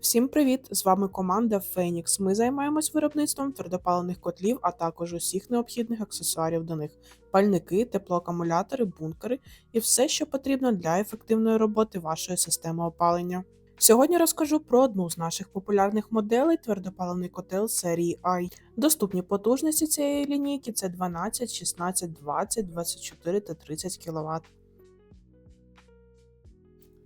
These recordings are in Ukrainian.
Всім привіт! З вами команда Phoenix. Ми займаємось виробництвом твердопаливних котлів, а також усіх необхідних аксесуарів до них: пальники, теплоакумулятори, бункери і все, що потрібно для ефективної роботи вашої системи опалення. Сьогодні розкажу про одну з наших популярних моделей твердопаливний котел серії I. Доступні потужності цієї лінійки це 12, 16, 20, 24 та 30 кВт.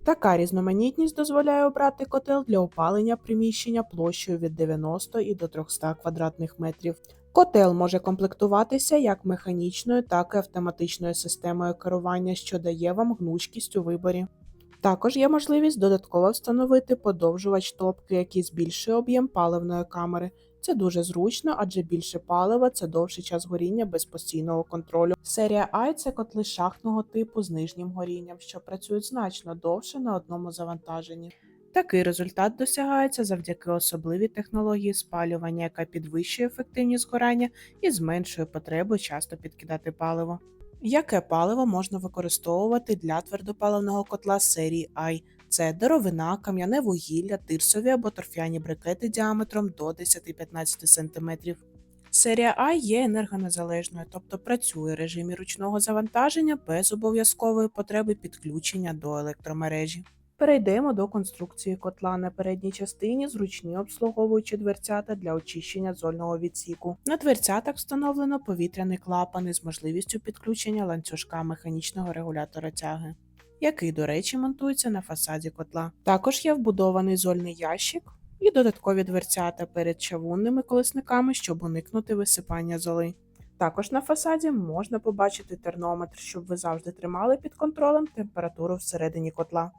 Така різноманітність дозволяє обрати котел для опалення приміщення площею від 90 і до 300 квадратних метрів. Котел може комплектуватися як механічною, так і автоматичною системою керування, що дає вам гнучкість у виборі. Також є можливість додатково встановити подовжувач топки, який збільшує об'єм паливної камери. Це дуже зручно, адже більше палива це довший час горіння без постійного контролю. Серія I – це котли шахтного типу з нижнім горінням, що працюють значно довше на одному завантаженні. Такий результат досягається завдяки особливій технології спалювання, яка підвищує ефективність згорання і зменшує потребу часто підкидати паливо. Яке паливо можна використовувати для твердопаливного котла серії I? Це деревина, кам'яне вугілля, тирсові або торфяні брикети діаметром до 10-15 см. Серія А є енергонезалежною, тобто працює в режимі ручного завантаження без обов'язкової потреби підключення до електромережі. Перейдемо до конструкції котла на передній частині зручні обслуговуючі дверцята для очищення зольного відсіку. На дверцятах встановлено повітряний клапан із можливістю підключення ланцюжка механічного регулятора тяги, який, до речі, монтується на фасаді котла. Також є вбудований зольний ящик і додаткові дверцята перед чавунними колесниками, щоб уникнути висипання золи. Також на фасаді можна побачити термометр, щоб ви завжди тримали під контролем температуру всередині котла.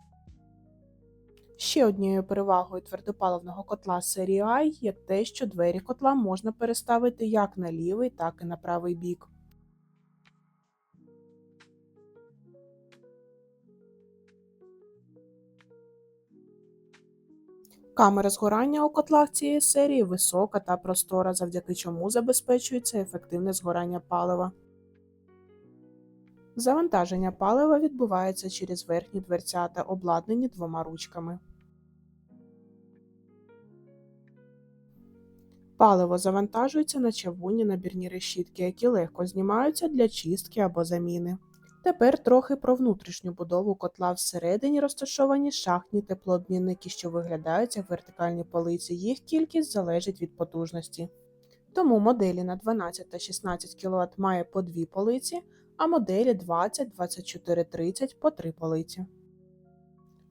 Ще однією перевагою твердопаливного котла серії I є те, що двері котла можна переставити як на лівий, так і на правий бік. Камера згорання у котлах цієї серії висока та простора, завдяки чому забезпечується ефективне згорання палива. Завантаження палива відбувається через верхні дверцята, обладнані двома ручками. Паливо завантажується на чавунні набірні решітки, які легко знімаються для чистки або заміни. Тепер трохи про внутрішню будову котла всередині розташовані шахтні теплообмінники, що виглядають як вертикальні полиці. Їх кількість залежить від потужності. Тому моделі на 12 та 16 кВт має по дві полиці, а моделі 20, 24, 30 по три полиці.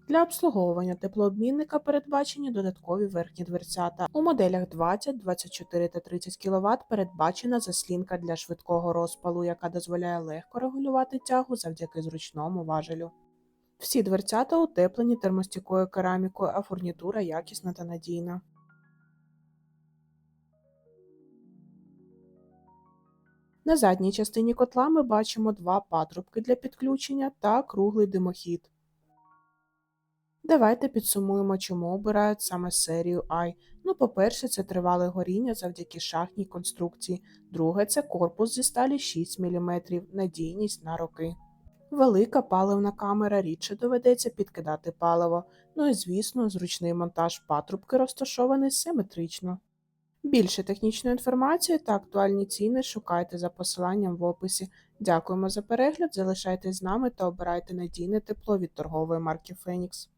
Для обслуговування теплообмінника передбачені додаткові верхні дверцята. У моделях 20, 24 та 30 кВт передбачена заслінка для швидкого розпалу, яка дозволяє легко регулювати тягу завдяки зручному важелю. Всі дверцята утеплені термостійкою керамікою, а фурнітура якісна та надійна. На задній частині котла ми бачимо два патрубки для підключення та круглий димохід. Давайте підсумуємо, чому обирають саме серію I. Ну, по-перше, це тривале горіння завдяки шахтній конструкції. Друге, це корпус зі сталі 6 мм, надійність на роки. Велика паливна камера рідше доведеться підкидати паливо. Ну і, звісно, зручний монтаж патрубки розташований симетрично. Більше технічної інформації та актуальні ціни шукайте за посиланням в описі. Дякуємо за перегляд, залишайтесь з нами та обирайте надійне тепло від торгової марки Phoenix.